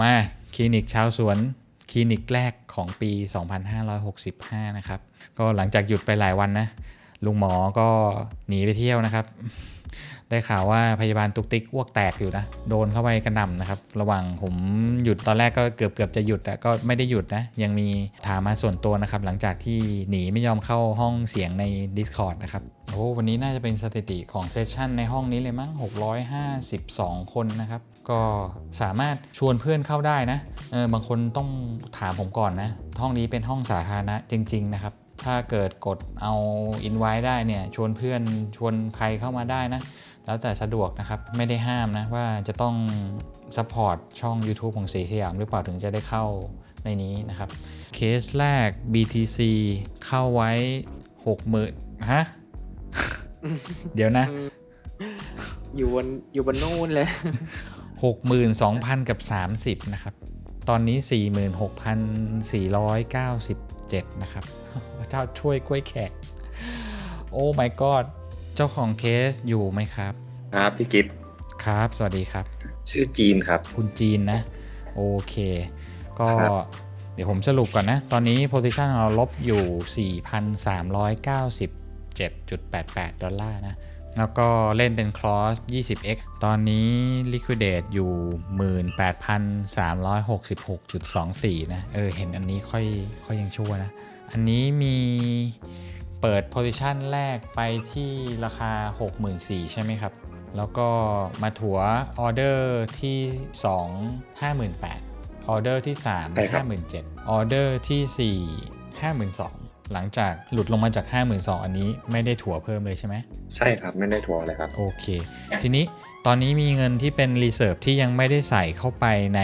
มาคลินิกชาวสวนคลินิกแรกของปี 2565 นะครับ ก็หลังจากหยุดไปหลายวันนะ ลุงหมอก็หนีไปเที่ยวนะครับ ได้ข่าวว่าพยาบาลตุกติกอ้วกแตกอยู่นะ โดนเข้าไปกระหน่ำนะครับ ระหว่างผมหยุดตอนแรกก็เกือบเกือบจะหยุดแต่ก็ไม่ได้หยุดนะ ยังมีถามมาส่วนตัวนะครับ หลังจากที่หนีไม่ยอมเข้าห้องเสียงใน Discord นะครับ โอ้วันนี้น่าจะเป็นสถิติของเซสชันในห้องนี้เลยมั้ง 652 คนนะครับ ก็สามารถชวนเพื่อนเข้าได้นะเออบางคนต้องถามผมก่อนนะห้องนี้เป็นห้องสาธารณะจริง ๆ นะครับ ถ้าเกิดกดเอาอินไว้ได้เนี่ยชวนเพื่อนชวนใครเข้ามาได้นะ แล้วแต่สะดวกนะครับไม่ได้ห้ามนะว่าจะต้องซัพพอร์ตช่อง YouTube ของสีสยามหรือเปล่าถึงจะได้เข้าในนี้นะครับ เคสแรก BTC เข้าไว้60,000ฮะ เดี๋ยวนะ อยู่บนอยู่บนนู่นเลย 62,000 กับ 30 นะครับ ตอนนี้ 46,497 นะครับพระเจ้าช่วยกล้วยแขก โอ้ my god เจ้าของเคสอยู่ไหมครับ ครับพี่กิฟต์ครับ สวัสดีครับ ชื่อจีนครับ คุณจีนนะ โอเค ก็ครับเดี๋ยวผมสรุปก่อนนะ ตอนนี้ position เราลบอยู่ 4,397.88 ดอลลาร์นะ แล้วก็เล่นเป็น cross 20x ตอนนี้ liquidate อยู่ 18,366.24 นะ เออ เห็นอันนี้ค่อยค่อยยังชั่วนะ อันนี้มีเปิด position แรกไปที่ราคา 64,000 ใช่ไหมครับ แล้วก็มาถัวออเดอร์ที่ 2 58,000ออเดอร์ที่3ใช่ครับ57,000ออเดอร์ที่ 4 52,000 หลังจากหลุดลงมาจาก 52,000อันนี้ไม่ได้ถัวเพิ่มเลยใช่ไหมใช่ครับไม่ได้ทัวร์เลยครับ โอเค ทีนี้ตอนนี้มีเงินที่เป็น Reserve ที่ยังไม่ได้ใส่เข้าไปใน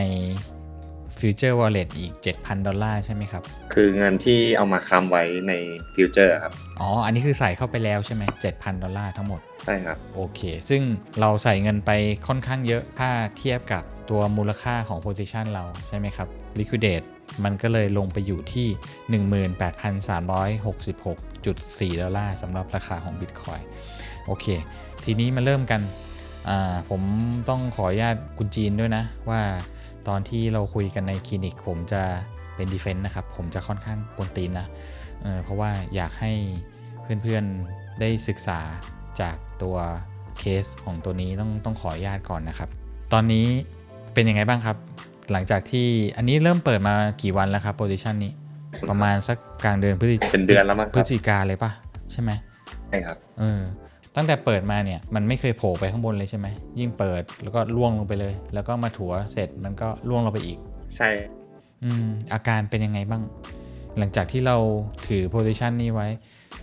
Future Wallet อีก 7,000 ดอลลาร์ใช่ไหมครับ คือเงินที่เอามาค้ำไว้ในฟิวเจอร์ครับ อ๋อ อันนี้คือใส่เข้าไปแล้วใช่ไหม7,000 ดอลลาร์ทั้งหมด ใช่ครับ โอเค ซึ่งเราใส่เงินไปค่อนข้างเยอะถ้าเทียบกับตัวมูลค่าของ position เราใช่ไหมครับ liquidate มันก็เลยลงไปอยู่ที่ 18,366.4 ดอลลาร์สำหรับราคาของ Bitcoin โอเค ทีนี้มาเริ่มกัน ผมต้องขออนุญาตคุณจีนด้วยนะ ว่าตอนที่เราคุยกันในคลินิก ผมจะเป็นดีเฟนต์นะครับ ผมจะค่อนข้างกวนตีนนะเเพราะว่าอยากให้เพื่อนๆได้ศึกษาจากตัวเคสของตัวนี้ต้องต้องขออนุญาตก่อนนะครับ ตอนนี้เป็นยังไงบ้างครับ หลังจากที่อันนี้เริ่มเปิดมากี่วันแล้วครับโพซิชันนี้ ประมาณสักกลางเดือนพฤศจิเป็นเดือนแล้วมั้งพคฤรับศจิกาเลยปะใช่ไหมใช่ครับเออตั้งแต่เปิดมาเนี่ยมันไม่เคยโผล่ไปข้างบนเลยใช่ไหมยิ่งเปิดแล้วก็ล่วงลงไปเลย แล้วก็มาถัวเสร็จมันก็ล่วงลงไปอีก ใช่อืมอาการเป็นยังไงบ้าง หลังจากที่เราถือโพซิชันนี้ไว้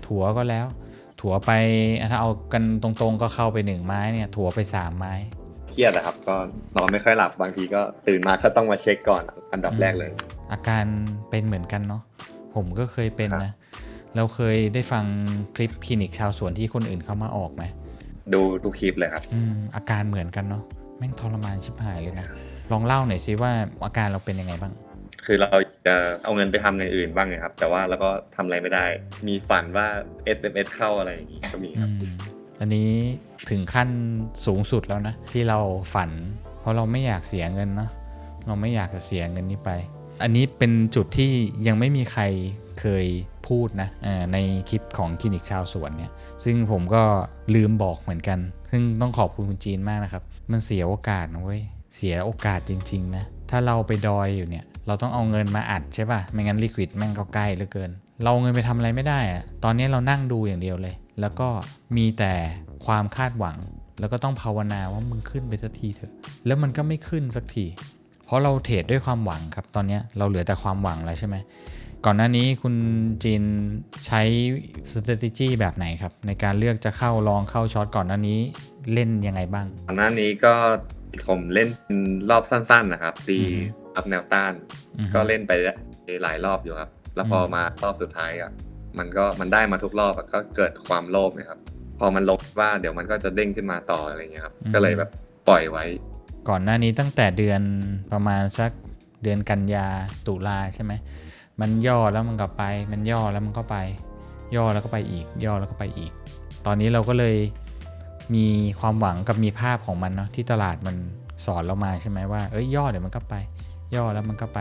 ถัวก็แล้ว ถัวไปถ้าเอากันตรงๆก็เข้าไปหนึ่งไม้เนี่ย ถัวไปสามไม้เค รียดอะครับ ก็นอนไม่ค่อยหลับบางทีก็ตื่นมาก็ต้องมาเช็คก่อนอันดับแรกเลย อาการเป็นเหมือนกันเนาะผมก็เคยเป็นครันะบเราเคยได้ฟังคลิปคลินิกชาวสวนที่คนอื่นเขามาออกไหมดูดูคลิปเลยครับอืมอาการเหมือนกันเนาะแม่งทรมานชิบหายเลยนะลองเล่าหน่อยสิว่าอาการเราเป็นยังไงบ้าง คือเราจะเอาเงินไปทำอย่างอื่นบ้างไงครับ แต่ว่าเราก็ทำอะไรไม่ได้ มีฝันว่า SMS เข้าอะไรอย่างงี้ก็มีคอืรับมอันนี้ ถึงขั้นสูงสุดแล้วนะ ที่เราฝัน เพราะเราไม่อยากเสียเงินเนาะเราไม่อยากจะเสียเงินนี้ไป อันนี้เป็นจุดที่ยังไม่มีใครเคยพูดนะในคลิปของคลินิกชาวสวนเนี่ยซึ่งผมก็ลืมบอกเหมือนกัน ซึ่งต้องขอบคุณคุณจีนมากนะครับ มันเสียโอกาสนะเว้ยเสียโอกาสจริง ๆ นะ ถ้าเราไปดอยอยู่เนี่ย เราต้องเอาเงินมาอัดใช่ป่ะ ไม่งั้นลิควิดแม่งก็ใกล้เหลือเกิน เราเอาเงินไปทำอะไรไม่ได้อะตอนนี้เรานั่งดูอย่างเดียวเลย แล้วก็มีแต่ความคาดหวัง แล้วก็ต้องภาวนาว่ามึงขึ้นไปสักทีเถอะ แล้วมันก็ไม่ขึ้นสักที เพราะเราเทรดด้วยความหวังครับ ตอนเนี้ยเราเหลือแต่ความหวังแล้วใช่ไหม ก่อนหน้านี้คุณจีนใช้ strategy แบบไหนครับ ในการเลือกจะเข้าลองเข้าช็อตก่อนหน้านี้เล่นยังไงบ้าง ก่อนหน้านี้ก็ผมเล่นรอบสั้น ๆ นะครับตีอือฮึอัพแนวต้านอือฮึก็เล่นไปหลายรอบอยู่ครับ แล้วพออืมมารอบสุดท้ายอะมันก็มันได้มาทุกรอบอะก็เกิดความโลภนะครับ พอมันลงว่าเดี๋ยวมันก็จะเด้งขึ้นมาต่ออะไรเงี้ยครับ ก็เลยแบบปล่อยไว้ ก่อนหน้านี้ตั้งแต่เดือนประมาณสักเดือนกันยาตุลาใช่ไหมมันย่อแล้วมันก็ไป มันย่อแล้วมันก็ไป ย่อแล้วก็ไปอีก ย่อแล้วก็ไปอีก ตอนนี้เราก็เลยมีความหวังกับมีภาพของมันเนาะที่ตลาดมันสอนเรามาใช่ไหมว่าเอ้ยย่อเดี๋ยวมันก็ไป ย่อแล้วมันก็ไป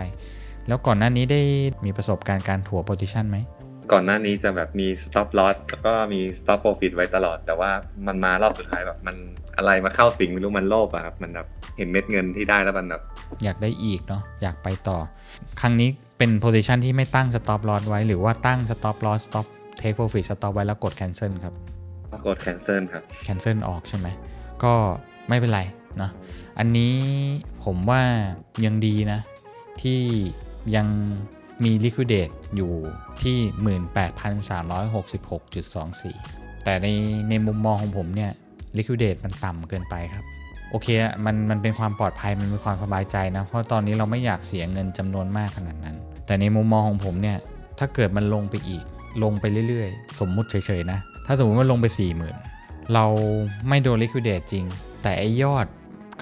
แล้วก่อนหน้านี้ได้มีประสบการณ์การถัวโพซิชันไหม ก่อนหน้านี้จะแบบมี stop loss แล้วก็มี stop profit ไว้ตลอด แต่ว่ามันมารอบสุดท้ายแบบมันอะไรมาเข้าสิงไม่รู้มันโลภอะครับ มันแบบเห็นเม็ดเงินที่ได้แล้วมันแบบอยากได้อีกเนาะอยากไปต่อ ครั้งนี้เป็นโพซิชันที่ไม่ตั้ง stop loss ไว้ หรือว่าตั้ง stop loss stop take profit stop ไว้แล้วกด cancel ครับกด cancel ครับ cancel ออกใช่ไหมก็ไม่เป็นไรเนอะอันนี้ผมว่ายังดีนะที่ ยังมี liquidate อยู่ที่ 18,366.24 แต่ในในมุมมองของผมเนี่ย liquidate มันต่ำเกินไปครับ โอเคมันมันเป็นความปลอดภัยมันเป็นความสบายใจนะ เพราะตอนนี้เราไม่อยากเสียเงินจำนวนมากขนาดนั้น แต่ในมุมมองของผมเนี่ยถ้าเกิดมันลงไปอีกลงไปเรื่อยๆ สมมุติเฉยๆนะ ถ้าสมมติว่าลงไป 40,000 เราไม่โดน liquidate จริง แต่ไอยอด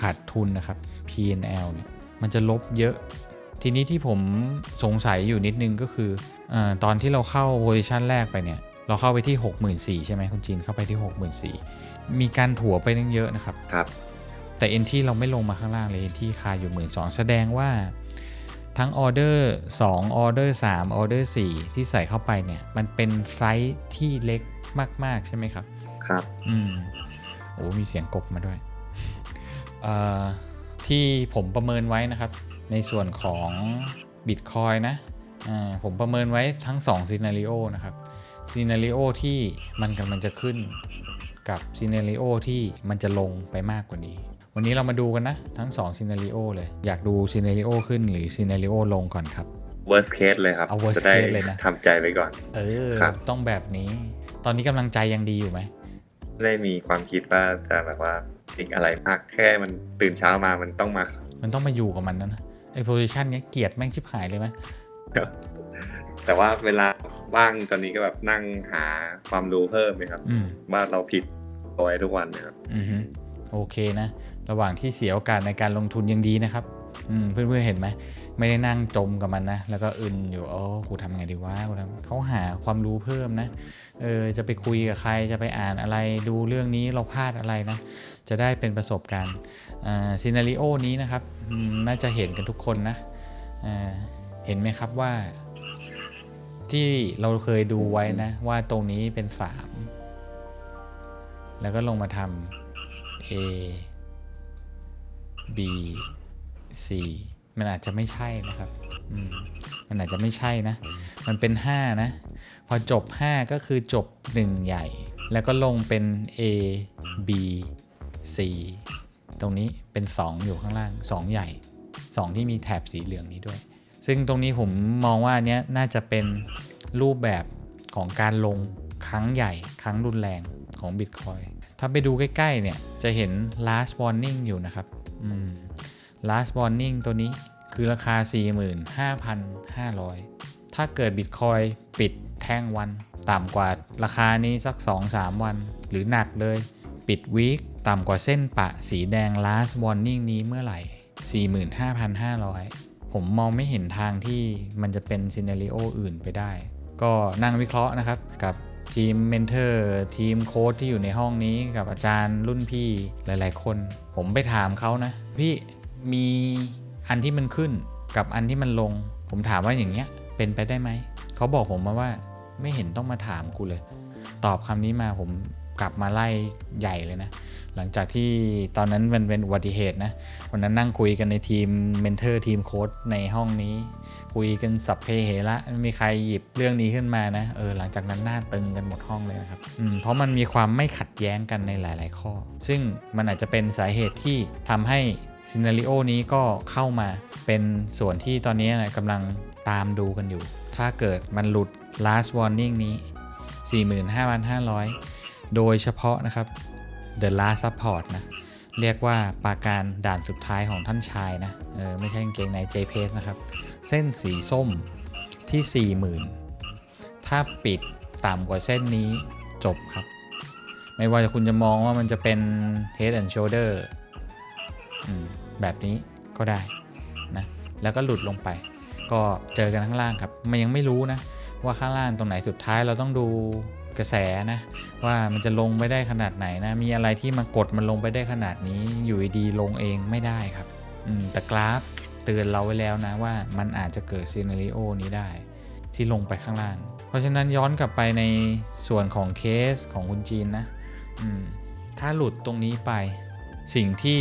ขาดทุนนะครับ P&L เนี่ยมันจะลบเยอะ ทีนี้ที่ผมสงสัยอยู่นิดนึงก็คืออาตอนที่เราเข้าโพซิชันแรกไปเนี่ย เราเข้าไปที่ 64,000ใช่ไหมคุณจีนเข้าไปที่ 64,000มีการถัวไปตั้งเยอะนะครับครับแต่เอ็นที่เราไม่ลงมาข้างล่างเลยเอ็นที่คาอยู่หมื่นสองแสดงว่าทั้งออเดอร์2ออเดอร์3ออเดอร์4ที่ใส่เข้าไปเนี่ย มันเป็นไซส์ที่เล็กมาก ๆ ใช่ไหมครับ ครับ อืมโอ้มีเสียงกบมาด้วย เอ่อ ที่ผมประเมินไว้นะครับ ในส่วนของ Bitcoin นะอ่าผมประเมินไว้ทั้ง2ซีนารีโอนะครับซีนารีโอที่มันกำลังจะขึ้นกับซีนารีโอที่มันจะลงไปมากกว่านี้ วันนี้เรามาดูกันนะ ทั้ง2ซีนารีโอเลย อยากดูซีนารีโอขึ้นหรือซีนารีโอลงก่อนครับ worst case เลยครับเอา worst จะได้ case เลยนะทำใจไว้ก่อน เออครับต้องแบบนี้ ตอนนี้กำลังใจยังดีอยู่ไหมไม่ได้มีความคิดว่าจะแบบว่า อีกอะไรมากแค่มันตื่นเช้ามามันต้องมา มันต้องมาอยู่กับมันนะนะไอ้โพซิชันเนี้ยเกลียดแม่งชิบหายเลยไหมแต่ว่าเวลาว่างตอนนี้ก็แบบนั่งหาความรู้เพิ่มเลยครับอืมว่าเราผิดเอาไว้ทุกวันนะครับอือฮึโอเคนะ ระหว่างที่เสียโอกาสในการลงทุนยังดีนะครับ อืมเพื่อนๆเห็นไหม ไม่ได้นั่งจมกับมันนะ แล้วก็อึนอยู่โอ้กูทำไงดีวะกูทำเขาหาความรู้เพิ่มนะเออจะไปคุยกับใครจะไปอ่านอะไรดูเรื่องนี้เราพลาดอะไรนะ จะได้เป็นประสบการณ์อ่าซีนารีโอนี้นะครับ น่าจะเห็นกันทุกคนนะอ่าเห็นไหมครับว่า ที่เราเคยดูไว้นะ ว่าตรงนี้เป็น 3 แล้วก็ลงมาทำ A B C มันอาจจะไม่ใช่นะครับอืมมันอาจจะไม่ใช่นะ มันเป็น 5 นะ พอจบ 5 ก็คือจบ 1 ใหญ่ แล้วก็ลงเป็น A B C ตรงนี้เป็น 2 อยู่ข้างล่าง 2 ใหญ่ 2 ที่มีแถบสีเหลืองนี้ด้วย ซึ่งตรงนี้ผมมองว่าอันเนี้ยน่าจะเป็นรูปแบบของการลงครั้งใหญ่ ครั้งรุนแรงของ Bitcoin ถ้าไปดูใกล้ ๆ เนี่ย จะเห็น last warning อยู่นะครับ อืม last warning ตัวนี้คือราคา 45,500 ถ้าเกิด Bitcoin ปิดแท่งวัน ต่ำกว่าราคานี้สัก 2-3 วัน หรือหนักเลย ปิดวีคต่ำกว่าเส้นปะสีแดง last warning นี้เมื่อไหร่ 45,500 ผมมองไม่เห็นทางที่มันจะเป็นซีเนรีโออื่นไปได้ ก็นั่งวิเคราะห์นะครับกับทีมเมนเทอร์ทีมโค้ดที่อยู่ในห้องนี้กับอาจารย์รุ่นพี่หลาย ๆ คน ผมไปถามเขานะ พี่ มีอันที่มันขึ้นกับอันที่มันลง ผมถามว่าอย่างเงี้ยเป็นไปได้ไหม เขาบอกผมมาว่าไม่เห็นต้องมาถามกูเลย ตอบคำนี้มาผมกลับมาไล่ใหญ่เลยนะ หลังจากที่ตอนนั้นมันเป็นอุบัติเหตุนะ วันนั้นนั่งคุยกันในทีมเมนเทอร์ทีมโค้ดในห้องนี้ คุยกันสับเพเหระมีใครหยิบเรื่องนี้ขึ้นมานะ เออ หลังจากนั้นหน้าตึงกันหมดห้องเลยนะครับ อืม เพราะมันมีความไม่ขัดแย้งกันในหลาย ๆ ข้อ ซึ่งมันอาจจะเป็นสาเหตุที่ทำให้ ซีนารีโอนี้ก็เข้ามาเป็นส่วนที่ตอนนี้นะกำลังตามดูกันอยู่ ถ้าเกิดมันหลุด last warning นี้ 45,500 โดยเฉพาะนะครับ The Last Support นะ เรียกว่าปาการด่านสุดท้ายของท่านชายนะ เออไม่ใช่กางเกงใน j p a c e นะครับ เส้นสีส้มที่ 40,000 ถ้าปิดต่ำกว่าเส้นนี้จบครับ ไม่ว่าคุณจะมองว่ามันจะเป็น Head and Shoulder แบบนี้ก็ได้นะแล้วก็หลุดลงไป ก็เจอกันข้างล่างครับ มันยังไม่รู้นะ ว่าข้างล่างตรงไหนสุดท้ายเราต้องดูกระแสนะ ว่ามันจะลงไปได้ขนาดไหนนะ มีอะไรที่มากดมันลงไปได้ขนาดนี้ อยู่ดีลงเองไม่ได้ครับอืมแต่กราฟเตือนเราไว้แล้วนะว่ามันอาจจะเกิดซีนารีโอนี้ได้ ที่ลงไปข้างล่าง เพราะฉะนั้นย้อนกลับไปในส่วนของเคสของคุณจีนนะอืมถ้าหลุดตรงนี้ไปสิ่งที่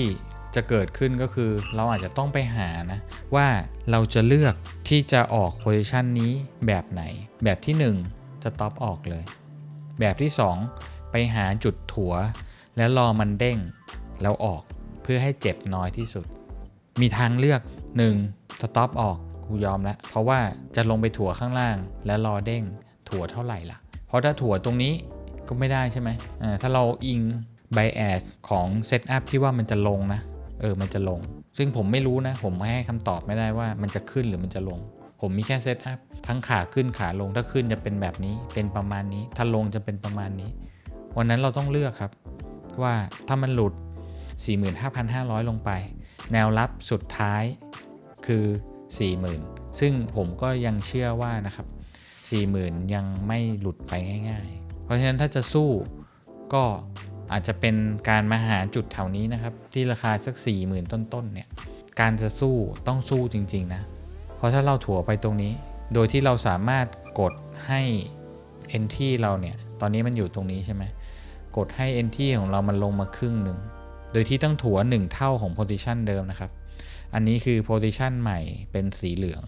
จะเกิดขึ้นก็คือเราอาจจะต้องไปหานะ ว่าเราจะเลือกที่จะออกโพ i ิชันนี้แบบไหน แบบที่ 1 จะต็อปออกเลย แบบที่ 2 ไปหาจุดถัว แล้วรอมันเด้งแล้วออกเพื่อให้เจ็บน้อยที่สุด มีทางเลือก 1. สต็อปออกกูยอมแล้วเพราะว่าจะลงไปถั่วข้างล่าง แล้วรอเด้งถั่วเท่าไหร่ล่ะ เพราะถ้าถั่วตรงนี้ก็ไม่ได้ใช่ไหมถ้าเราอิง bias ของเซตอัพที่ว่ามันจะลงนะ เออมันจะลง ซึ่งผมไม่รู้นะ ผมไม่ให้คำตอบไม่ได้ว่ามันจะขึ้นหรือมันจะลง ผมมีแค่เซตอัพทั้งขาขึ้นขาลงถ้าขึ้นจะเป็นแบบนี้ เป็นประมาณนี้ ถ้าลงจะเป็นประมาณนี้ วันนั้นเราต้องเลือกครับ ว่าถ้ามันหลุด 45,500 ลงไป แนวรับสุดท้ายคือ 40,000 ซึ่งผมก็ยังเชื่อว่านะครับ 40,000 ยังไม่หลุดไปง่าย ๆ เพราะฉะนั้นถ้าจะสู้ก็ อาจจะเป็นการมาหาจุดแถวนี้นะครับ ที่ราคาสัก 40,000 ต้นๆเนี่ยการจะสู้ต้องสู้จริง ๆ นะ เพราะถ้าเราถั่วไปตรงนี้ โดยที่เราสามารถกดให้ NT เราเนี่ย ตอนนี้มันอยู่ตรงนี้ใช่ไหมกดให้ NT ของเรามันลงมาครึ่งหนึ่ง โดยที่ต้องถัว1 เท่าของ position เดิมนะครับ อันนี้คือ position ใหม่เป็นสีเหลือง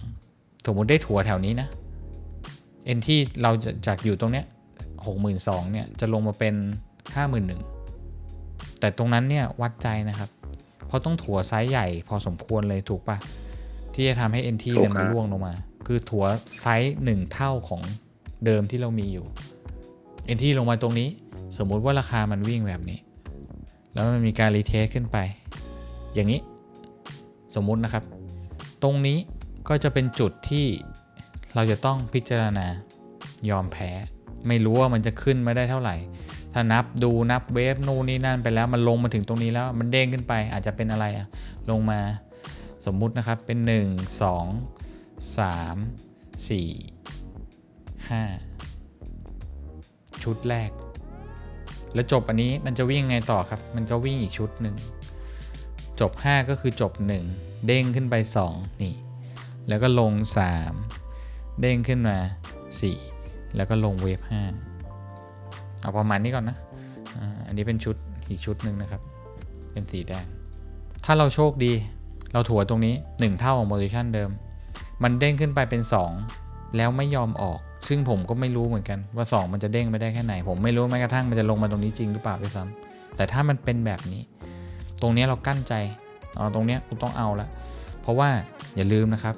สมมติได้ถัวแถวนี้นะ NT เราจะจากอยู่ตรงเนี้ย62,000เนี่ยจะลงมาเป็น 51,000แต่ตรงนั้นเนี่ยวัดใจนะครับ เพราะต้องถัวไซส์ใหญ่พอสมควรเลยถูกปะที่จะทำให้ NT ถูกเนี่ยมันครับร่วงลงมา คือถัวไซส์หนึ่งเท่าของเดิมที่เรามีอยู่ NT ลงมาตรงนี้ สมมุติว่าราคามันวิ่งแบบนี้ แล้วมันมีการรีเทสขึ้นไป อย่างนี้ สมมุตินะครับ ตรงนี้ก็จะเป็นจุดที่เราจะต้องพิจารณายอมแพ้ ไม่รู้ว่ามันจะขึ้นมาได้เท่าไหร่ ถ้านับดูนับเวฟนู่นนี่นั่นไปแล้วมันลงมาถึงตรงนี้แล้วมันเด้งขึ้นไปอาจจะเป็นอะไรอะลงมาสมมุตินะครับเป็น 1 2 3 4 5 ชุดแรก แล้วจบอันนี้มันจะวิ่งไงต่อครับ มันก็วิ่งอีกชุดหนึ่งจบ 5 ก็คือจบ 1 เด้งขึ้นไป 2 นี่ แล้วก็ลง 3 เด้งขึ้นมา 4 แล้วก็ลงเวฟ5 เอาประมาณนี้ก่อนนะอันนี้เป็นชุดอีกชุดหนึ่งนะครับ เป็นสีแดง ถ้าเราโชคดี เราถัวตรงนี้ 1 เท่าของโพซิชันเดิม มันเด้งขึ้นไปเป็น 2 แล้วไม่ยอมออก ซึ่งผมก็ไม่รู้เหมือนกันว่า 2 มันจะเด้งไปได้แค่ไหน ผมไม่รู้แม้กระทั่งมันจะลงมาตรงนี้จริงหรือเปล่าด้วยซ้ำแต่ถ้ามันเป็นแบบนี้ ตรงนี้เรากั้นใจเอาตรงนี้กูต้องเอาละเพราะว่าอย่าลืมนะครับ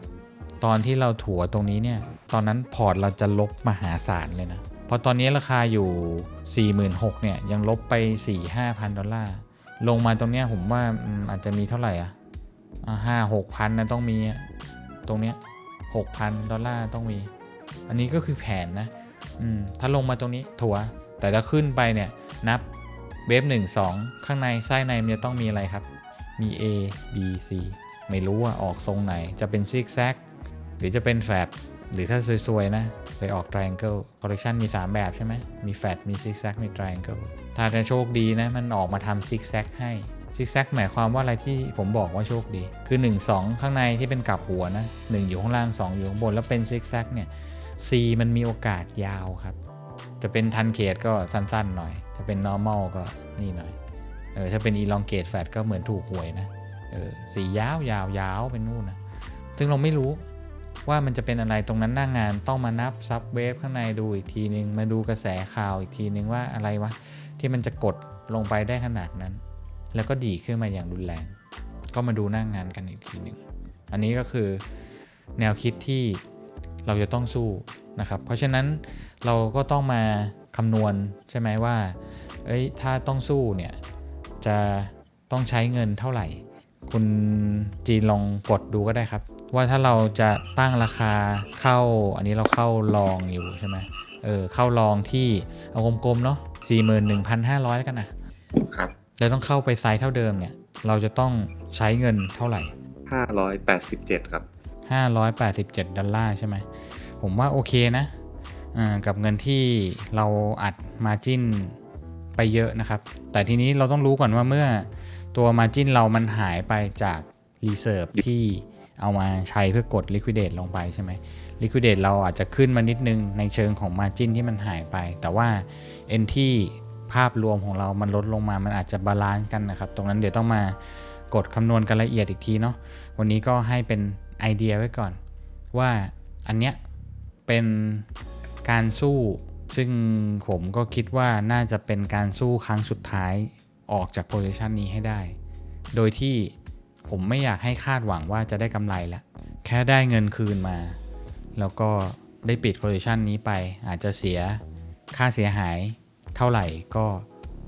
ตอนที่เราถัวตรงนี้เนี่ย ตอนนั้นพอร์ตเราจะลบมหาศาลเลยนะ พราะตอนนี้ราคาอยู่ 46,000เนี่ยยังลบไป 4-5,000 ดอลลาร์ ลงมาตรงเนี้ยผมว่าอาจจะมีเท่าไหร่อะห้าหกพันนะต้องมีตรงเนี้ยหกพันดอลลาร์ต้องมี อันนี้ก็คือแผนนะอืมถ้าลงมาตรงนี้ถัวแต่ถ้าขึ้นไปเนี่ยนับเวฟหนึ่งสองข้างในไส้ในมันจะต้องมีอะไรครับ มี A B C ไม่รู้ว่าออกทรงไหนจะเป็นซิกแซกหรือจะเป็นแฟลต หรือถ้าสวยๆ นะ ไปออก triangle collection มี 3 แบบใช่ไหม มีแฟลตมีซิกแซกมี triangle ถ้าจะโชคดีนะ มันออกมาทำซิกแซกให้ซิกแซกหมายความว่าอะไรที่ผมบอกว่าโชคดี คือ 1 2 ข้างในที่เป็นกลับหัวนะ 1 อยู่ข้างล่าง 2 อยู่ข้างบน แล้วเป็นซิกแซกเนี่ย C มันมีโอกาสยาวครับ จะเป็นทันเขตก็สั้นๆหน่อย จะเป็น normal ก็นี่หน่อย เออถ้าเป็น elongate fat ก็เหมือนถูกหวยนะ เออสียาวยาวยาวเป็นนู่นนะ ซึ่งเราไม่รู้ ว่ามันจะเป็นอะไรตรงนั้นหน้างงานต้องมานับซับเวฟข้างในดูอีกทีนึง มาดูกระแสข่าวอีกทีนึงว่าอะไรวะ ที่มันจะกดลงไปได้ขนาดนั้น แล้วก็ดีขึ้นมาอย่างรุนแรง ก็มาดูหน้างงานกันอีกทีหนึ่งอันนี้ก็คือแนวคิดที่เราจะต้องสู้นะครับ เพราะฉะนั้นเราก็ต้องมาคำนวณใช่ไหมว่า เอ้ย ถ้าต้องสู้เนี่ย จะต้องใช้เงินเท่าไหร่ คุณจีนลองกดดูก็ได้ครับ ว่าถ้าเราจะตั้งราคาเข้า อันนี้เราเข้าลองอยู่ใช่ไหมเออเข้าลองที่เอากลมๆเนาะ41,500แล้วกันนะครับแล้วต้องเข้าไปไซส์เท่าเดิมเนี่ย เราจะต้องใช้เงินเท่าไหร่ห้าร้อยแปดสิบเจ็ดครับ587ดอลลาร์ใช่ไหมผมว่าโอเคนะอ่ากับเงินที่เราอัดมาจินไปเยอะนะครับ แต่ทีนี้เราต้องรู้ก่อนว่าเมื่อตัวมาจินเรามันหายไปจากรีเซิร์ฟที่ เอามาใช้เพื่อกด liquidate ลงไปใช่ไหม liquidate เราอาจจะขึ้นมานิดนึงในเชิงของ margin ที่มันหายไป แต่ว่า n ที่ภาพรวมของเรามันลดลงมา มันอาจจะบาลานซ์กันนะครับ ตรงนั้นเดี๋ยวต้องมากดคำนวณกันละเอียดอีกทีเนาะ วันนี้ก็ให้เป็นไอเดียไว้ก่อน ว่าอันเนี้ยเป็นการสู้ ซึ่งผมก็คิดว่าน่าจะเป็นการสู้ครั้งสุดท้ายออกจากโพ i ิชันนี้ให้ได้ โดยที่ ผมไม่อยากให้คาดหวังว่าจะได้กำไรละแค่ได้เงินคืนมา แล้วก็ได้ปิดโพ i ิชันนี้ไป อาจจะเสียค่าเสียหายเท่าไหร่ก็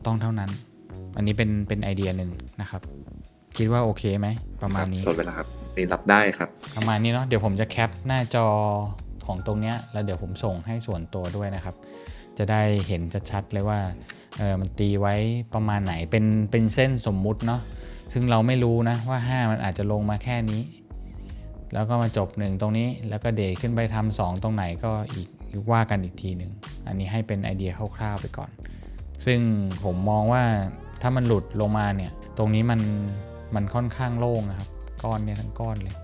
ต้องเท่านั้น อันนี้เป็นเป็นไอเดียหนึ่งนะครับ คิดว่าโอเคไหม ประมาณนี้จดไปแล้วครับนี่รับได้ครับ ประมาณนี้เนาะเดี๋ยวผมจะแคปหน้าจอของตรงเนี้ยแล้วเดี๋ยวผมส่งให้ส่วนตัวด้วยนะครับ จะได้เห็นชัดๆเลยว่าเออมันตีไว้ประมาณไหนเป็นเป็นเส้นสมมุติเนาะ ซึ่งเราไม่รู้นะว่า 5 มันอาจจะลงมาแค่นี้ แล้วก็มาจบ 1 ตรงนี้ แล้วก็เดทขึ้นไปทำสองตรงไหนก็อีกว่ากันอีกทีหนึ่ง อันนี้ให้เป็นไอเดียคร่าวๆไปก่อน ซึ่งผมมองว่าถ้ามันหลุดลงมาเนี่ย ตรงนี้มันมันค่อนข้างโล่งนะครับ ก้อนเนี่ยทั้งก้อนเลย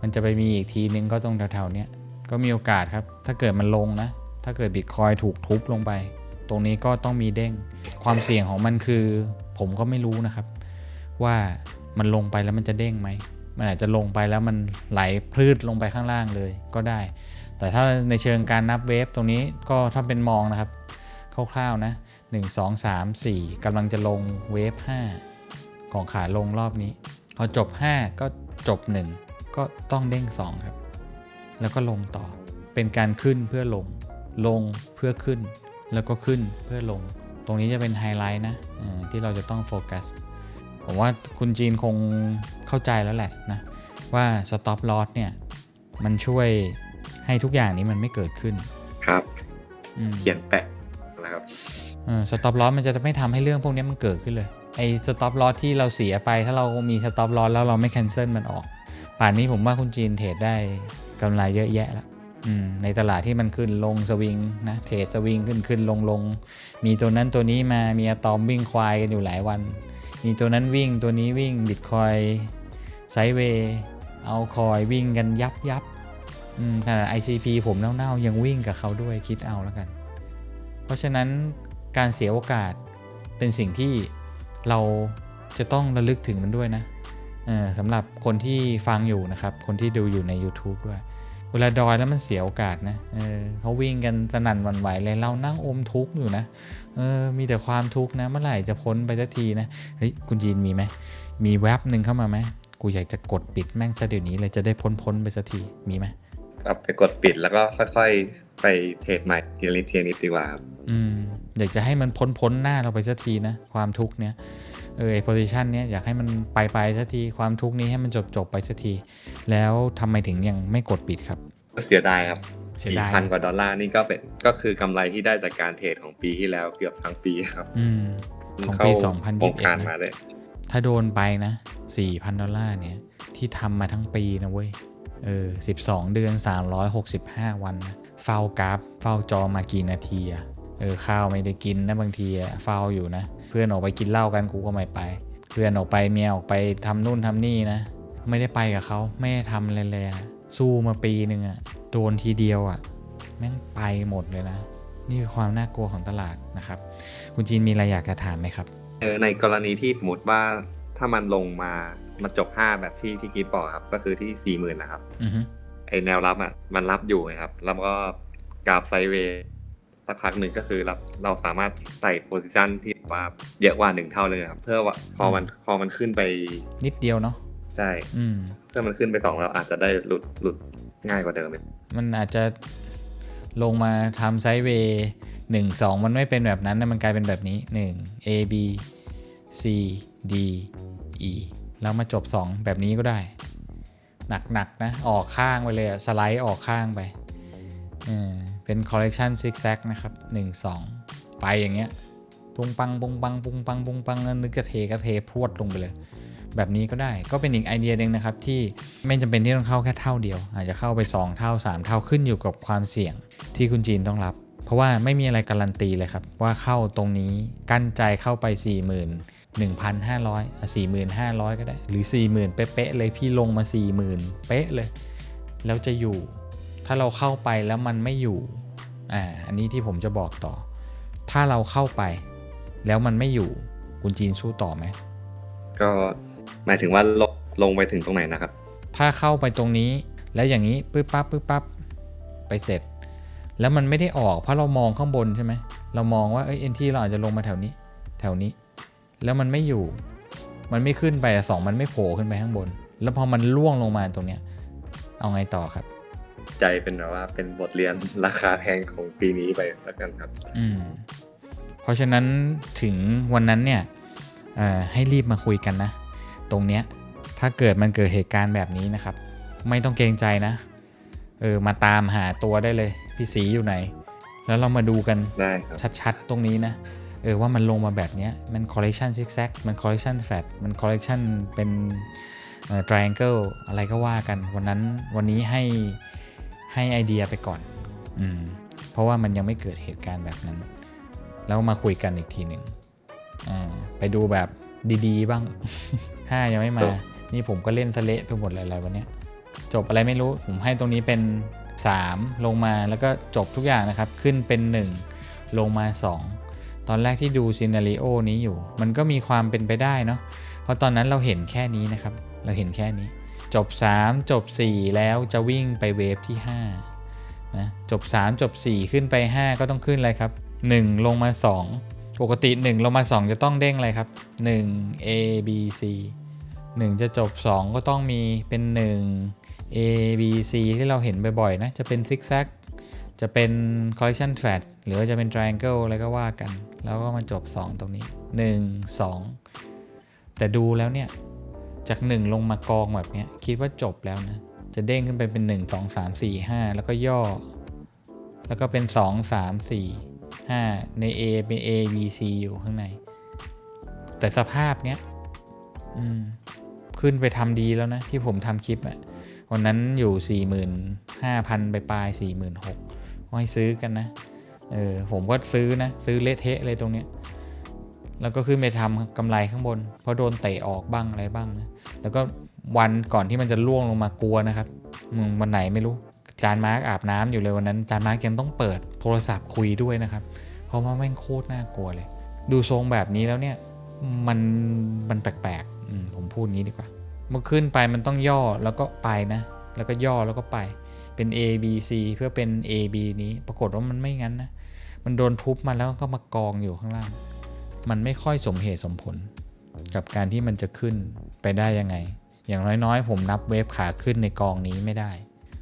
มันจะไปมีอีกทีนึงก็ตรงแถวๆเนี้ย ก็มีโอกาสครับ ถ้าเกิดมันลงนะ ถ้าเกิดบิตคอยถูกทุบลงไป ตรงนี้ก็ต้องมีเด้ง ความเสี่ยงของมันคือ ผมก็ไม่รู้นะครับ ว่ามันลงไปแล้วมันจะเด้งไหม มันอาจจะลงไปแล้วมันไหลพลืดลงไปข้างล่างเลยก็ได้ แต่ถ้าในเชิงการนับเวฟตรงนี้ก็ถ้าเป็นมองนะครับคร่าวๆนะ 1 2 3 4กำลังจะลงเวฟ5 ของขาลงรอบนี้ พอจบ 5 ก็จบ 1 ก็ต้องเด้ง 2 ครับ แล้วก็ลงต่อ เป็นการขึ้นเพื่อลง ลงเพื่อขึ้น แล้วก็ขึ้นเพื่อลง ตรงนี้จะเป็นไฮไลท์นะที่เราจะต้องโฟกัส ผมว่าคุณจีนคงเข้าใจแล้วแหละนะ ว่า stop loss เนี่ย มันช่วยให้ทุกอย่างนี้มันไม่เกิดขึ้น ครับอืมเขียนแปะนะครับสต็อปลอสมันจะไม่ทำให้เรื่องพวกนี้มันเกิดขึ้นเลย ไอ้สต็อปลอสที่เราเสียไป ถ้าเรามีสต็อปลอสแล้วเราไม่แคนเซิลมันออก ป่านนี้ผมว่าคุณจีนเทรดได้กำไรเยอะแยะละอืมในตลาดที่มันขึ้นลงสวิงนะเทรดสวิงขึ้นขึ้นลงลงมีตัวนั้นตัวนี้มามีอะตอมวิ่งควายกันอยู่หลายวัน มีตัวนั้นวิ่งตัวนี้วิ่งบิตคอยไซเวย์เอาคอยวิ่งกันยับยับขนาด ICP ผมเน่าๆ ยังวิ่งกับเขาด้วยคิดเอาแล้วกัน เพราะฉะนั้นการเสียโอกาสเป็นสิ่งที่เราจะต้องระลึกถึงมันด้วยนะสำหรับคนที่ฟังอยู่นะครับ คนที่ดูอยู่ใน YouTube ด้วย เวลาดอยแล้วมันเสียโอกาสนะเออเขาวิ่งกันสนั่นหวันไหวเลยเรานั่งอมทุกข์อยู่นะเออมีแต่ความทุกข์นะ เมื่อไหร่จะพ้นไปสักทีนะเฮ้ยคุณจีนมีไหมมีแว็บหนึ่งเข้ามาไหมกูอยากจะกดปิดแม่งซะเดี๋ยวนี้เลยจะได้พ้นพ้นๆไปสักทีมีไหมกลับไปกดปิดแล้วก็ค่อยๆ ไปเทรดใหม่ทีละนิดทีละนิดดีกว่าครับอืมอยากจะให้มันพ้นพ้นหน้าเราไปสักทีนะ ความทุกข์เนี้ย เออไอโพซิชันเนี้ยอยากให้มันไปไปสักทีความทุกข์นี้ให้มันจบจบไปสักที แล้วทำไมถึงยังไม่กดปิดครับก็เสียดายครับเสียดายพันกว่าดอลลาร์นี่ก็เป็นก็คือกำไรที่ได้จากการเทรดของปีที่แล้วเกือบทั้งปีครับ อืมของเข้าปีโครงการ2021มานะเลยถ้าโดนไปนะ4,000ดอลลาร์เนี่ย ที่ทำมาทั้งปีนะเว้ยเออ12เดือน365วันนะเฝ้ากราฟเฝ้าจอมากี่นาทีอะเออข้าวไม่ได้กินนะบางทีอะเฝ้าอยู่นะ เพื่อนออกไปกินเหล้ากันกูก็ไม่ไป เพื่อนออกไปเมียออกไปทำนู่นทำนี่นะ ไม่ได้ไปกับเขาไม่ได้ทำอะไรเลยอะสู้มาปีหนึ่งอะโดนทีเดียวอะแม่งไปหมดเลยนะ นี่คือความน่ากลัวของตลาดนะครับ คุณจีนมีอะไรอยากจะถามไหมครับเออในกรณีที่สมมติว่าถ้ามันลงมามาจบ5แบบที่ที่กิ๊บบอกครับ ก็คือที่40,000นะครับอือฮึไอแนวรับอะมันรับอยู่ไงครับ แล้วก็กราฟไซด์เวย์ สักพักหนึ่งก็คือเราเราสามารถใส่โพซิชันที่ว่าเยอะกว่าหนึ่งเท่าเลยครับ เพื่อว่าพอมันพอมันขึ้นไปนิดเดียวเนาะใช่อืมเพื่อมันขึ้นไปสองเราอาจจะได้หลุดหลุดง่ายกว่าเดิมมันอาจจะลงมาทำไซด์เวย์หนึ่งสองมันไม่เป็นแบบนั้นนะมันกลายเป็นแบบนี้หนึ่ง A B C D E แล้วมาจบ 2 แบบนี้ก็ได้ หนักๆนะออกข้างไปเลยอะสไลด์ออกข้างไป เป็น collection zig zag นะครับ1 2ไปอย่างเงี้ยปุ้งปังปุ้งปังปุ้งปังปุ้งปังแล้วนึกกระเทกระเทพวดลงไปเลย แบบนี้ก็ได้ก็เป็นอีกไอเดียหนึ่งนะครับ ที่ไม่จำเป็นที่ต้องเข้าแค่เท่าเดียว อาจจะเข้าไป 2 เท่า 3 เท่าขึ้นอยู่กับความเสี่ยงที่คุณจีนต้องรับ เพราะว่าไม่มีอะไรการันตีเลยครับ ว่าเข้าตรงนี้กั้นใจเข้าไป4 0,000 1,500อะ45,000 ก็ได้ หรือ 40,000 เป๊ะๆเลยพี่ลงมา 40,000 เป๊ะเลย แล้วจะอยู่ ถ้าเราเข้าไปแล้วมันไม่อยู่อ่าอันนี้ที่ผมจะบอกต่อ ถ้าเราเข้าไป แล้วมันไม่อยู่คุณจีนสู้ต่อไหมก็หมายถึงว่าลงลงไปถึงตรงไหนนะครับ ถ้าเข้าไปตรงนี้แล้วอย่างนี้ปึ๊บปั๊บปึ๊บปั๊บไปเสร็จ แล้วมันไม่ได้ออกเพราะเรามองข้างบนใช่ไหมเรามองว่าเอ้ยเอ็นที่เราอาจจะลงมาแถวนี้ แถวนี้ แล้วมันไม่อยู่ มันไม่ขึ้นไปอะสองมันไม่โผล่ขึ้นไปข้างบน แล้วพอมันล่วงลงมาตรงเนี้ย เอาไงต่อครับ ใจเป็นแบบว่าเป็นบทเรียนราคาแพงของปีนี้ไปแล้วกันครับ อืม เพราะฉะนั้นถึงวันนั้นเนี่ยเอ่อให้รีบมาคุยกันนะ ตรงเนี้ย ถ้าเกิดมันเกิดเหตุการณ์แบบนี้นะครับ ไม่ต้องเกรงใจนะ เออ มาตามหาตัวได้เลย พี่สีอยู่ไหน แล้วเรามาดูกันได้ครับชัดๆ ตรงนี้นะ เออ ว่ามันลงมาแบบเนี้ย มัน correction zigzag มัน correction flat มัน correction เป็นเอ่อ triangle อะไรก็ว่ากัน วันนั้นวันนี้ให้ ให้ไอเดียไปก่อน อืม เพราะว่ามันยังไม่เกิดเหตุการณ์แบบนั้น แล้วมาคุยกันอีกทีหนึ่งอ่าไปดูแบบดีๆ บ้างห้ายังไม่มา นี่ผมก็เล่นสะเละไปหมดเลยอะไรวันเนี้ย จบอะไรไม่รู้ ผมให้ตรงนี้เป็น 3 ลงมาแล้วก็จบทุกอย่างนะครับ ขึ้นเป็น 1 ลงมา 2 ตอนแรกที่ดูซีนารีโอนี้อยู่ มันก็มีความเป็นไปได้เนาะ เพราะตอนนั้นเราเห็นแค่นี้นะครับ เราเห็นแค่นี้ จบ 3 จบ 4 แล้วจะวิ่งไปเวฟที่5นะจบ 3 จบ 4 ขึ้นไป 5 ก็ต้องขึ้นอะไรครับ 1 ลงมา 2 ปกติ 1 ลงมา 2 จะต้องเด้งอะไรครับ 1 A B C 1 จะจบ 2 ก็ต้องมีเป็น 1 A B C ที่เราเห็นบ่อยๆ นะ จะเป็นซิกแซกจะเป็น collection flat หรือว่าจะเป็น triangle อะไรก็ว่ากัน แล้วก็มาจบ 2 ตรงนี้ 1 2 แต่ดูแล้วเนี่ย จาก 1 ลงมากองแบบนี้คิดว่าจบแล้วนะ จะเด้งขึ้นไปเป็น 1 2 3 4 5 แล้วก็ย่อ แล้วก็เป็น 2 3 4 5 ใน A เป็น A B C อยู่ข้างใน แต่สภาพเนี้ยขึ้นไปทำดีแล้วนะ ที่ผมทำคลิปอะวันนั้นอยู่ 45,000 ไปปลาย 46,000ก็ให้ซื้อกันนะเออผมก็ซื้อนะ ซื้อเละเทะเลยตรงเนี้ย แล้วก็ขึ้นไปทำกำไรข้างบน เพราะโดนเตะออกบ้างอะไรบ้างนะแล้วก็วันก่อนที่มันจะล่วงลงมากลัวนะครับมึงวันไหนไม่รู้จานมาร์กอาบน้ำอยู่เลยวันนั้น จานมาร์กยังต้องเปิดโทรศัพท์คุยด้วยนะครับ เพราะว่าแม่งโคตรน่ากลัวเลย ดูทรงแบบนี้แล้วเนี่ยมันมันแปลกๆผมพูดงี้ดีกว่าเมื่อขึ้นไปมันต้องย่อแล้วก็ไปนะ แล้วก็ย่อแล้วก็ไปเป็น A B C เพื่อเป็น A B นี้ปรากฏว่ามันไม่งั้นนะมันโดนทุบมาแล้วก็มากองอยู่ข้างล่าง มันไม่ค่อยสมเหตุสมผล กับการที่มันจะขึ้นไปได้ยังไง อย่างน้อยๆ ผมนับเวฟขาขึ้นในกองนี้ไม่ได้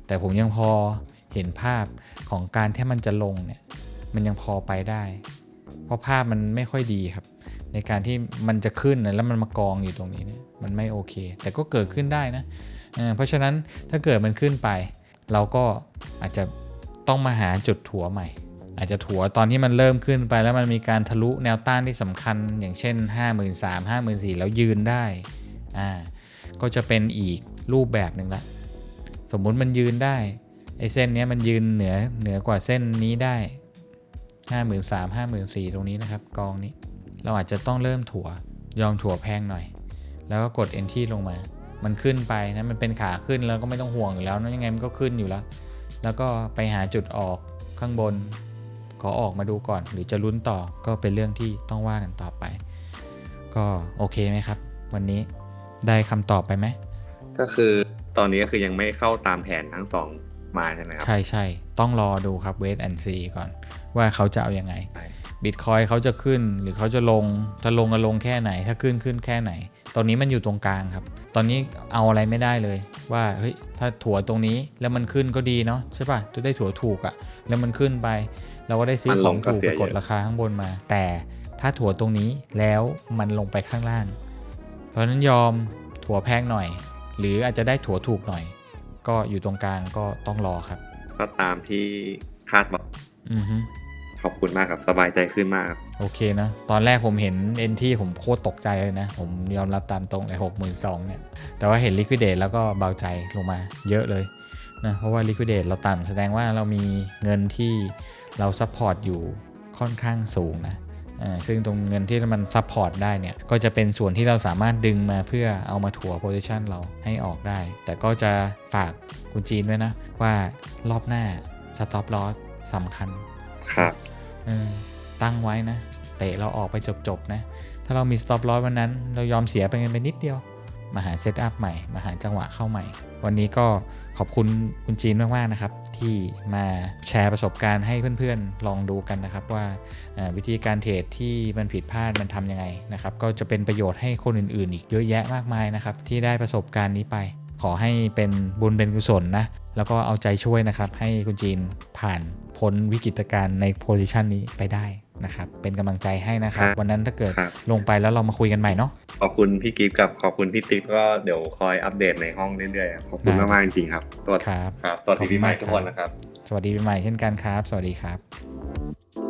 แต่ผมยังพอเห็นภาพของการที่มันจะลงเนี่ยมันยังพอไปได้ เพราะภาพมันไม่ค่อยดีครับ ในการที่มันจะขึ้นแล้วมันมากองอยู่ตรงนี้เนี่ยมันไม่โอเค แต่ก็เกิดขึ้นได้นะเเพราะฉะนั้นถ้าเกิดมันขึ้นไป เราก็อาจจะต้องมาหาจุดถัวใหม่ อาจจะถัวตอนที่มันเริ่มขึ้นไปแล้วมันมีการทะลุแนวต้านที่สำคัญ อย่างเช่น 5 3 0 0 0 5 4 0แล้วยืนได้อ่าก็จะเป็นอีกรูปแบบหนึ่งละ สมมุติมันยืนได้ไอ้เส้นนี้มันยืนเหนือเหนือกว่าเส้นนี้ได้ 5 3 0 0 0 5 4 0ตรงนี้นะครับ กองนี้ เราอาจจะต้องเริ่มถัวยอมถัวแพงหน่อย แล้วก็กด enter ลงมา มันขึ้นไปนะมันเป็นขาขึ้นแล้วก็ไม่ต้องห่วงอยู่แล้วนะยังไงมันก็ขึ้นอยู่แล้ว แล้วก็ไปหาจุดออกข้างบน ขอออกมาดูก่อน หรือจะลุ้นต่อก็เป็นเรื่องที่ต้องว่ากันต่อไป ก็โอเคไหมครับ วันนี้ได้คำตอบไปไหมก็คือตอนนี้ก็คือยังไม่เข้าตามแผนทั้งสองมาใช่ไหมครับ ใช่ใช่ต้องรอดูครับเวทแอนซีก่อน ว่าเขาจะเอาอยัางไงใช่บิตคอยเขาจะขึ้นหรือเขาจะลงถ้าลงก็ลงแค่ไหน ถ้าขึ้นขึ้นแค่ไหน ตอนนี้มันอยู่ตรงกลางครับ ตอนนี้เอาอะไรไม่ได้เลย ว่าเฮ้ยถ้าถัวตรงนี้แล้วมันขึ้นก็ดีเนาะใช่ป่ะจะได้ถัวถูกอะ่ะ แล้วมันขึ้นไป เราก็ได้ซื้อของถูกไปกดราคาข้างบนมา แต่ถ้าถัวตรงนี้แล้วมันลงไปข้างล่าง เพราะฉะนั้นยอมถัวแพงหน่อย หรืออาจจะได้ถัวถูกหน่อย ก็อยู่ตรงกลางก็ต้องรอครับ ก็ตามที่คาดบอกอือฮึขอบคุณมากครับ สบายใจขึ้นมากครับโอเคนะ ตอนแรกผมเห็น NT ผมโคตรตกใจเลยนะ ผมยอมรับตามตรงเลยหกหมื่นสองเนี่ย แต่ว่าเห็น Liquidate แล้วก็เบาใจลงมาเยอะเลยนะ เพราะว่า Liquidate เราต่ำแสดงว่าเรามีเงินที่ เราซัพพอร์ตอยู่ค่อนข้างสูงนะอ่าซึ่งตรงเงินที่มันซัพพอร์ตได้เนี่ย ก็จะเป็นส่วนที่เราสามารถดึงมาเพื่อเอามาถัวโพซิชันเราให้ออกได้ แต่ก็จะฝากคุณจีนไว้นะ ว่ารอบหน้า stop loss สำคัญครับเออตั้งไว้นะ เตะเราออกไปจบๆนะ ถ้าเรามี stop loss วันนั้น เรายอมเสียไปเงินไปนิดเดียว มาหาเซตอัพใหม่ มาหาจังหวะเข้าใหม่ วันนี้ก็ขอบคุณคุณจีนมาก ๆ นะครับ ที่มาแชร์ประสบการณ์ให้เพื่อน ๆ ลองดูกันนะครับ ว่าวิธีการเทรดที่มันผิดพลาดมันทำยังไงนะครับ ก็จะเป็นประโยชน์ให้คนอื่น ๆ อีกเยอะแยะมากมายนะครับ ที่ได้ประสบการณ์นี้ไป ขอให้เป็นบุญเป็นกุศลนะ แล้วก็เอาใจช่วยนะครับ ให้คุณจีนผ่านพ้นวิกฤตการณ์ในโพซิชันนี้ไปได้ นะครับ เป็นกำลังใจให้นะครับครับ วันนั้นถ้าเกิดครับลงไปแล้วเรามาคุยกันใหม่เนาะขอบคุณพี่กิฟต์กับขอบคุณพี่ติ๊กก็เดี๋ยวคอยอัปเดตในห้องเรื่อยๆครับขอบคุณได้มากๆจริงๆครับสวัสดีครับครับสวัสดีขอบคุณปีใหม่มากทุกครับคนนะครับ สวัสดีปีใหม่เช่นกันครับ สวัสดีครับ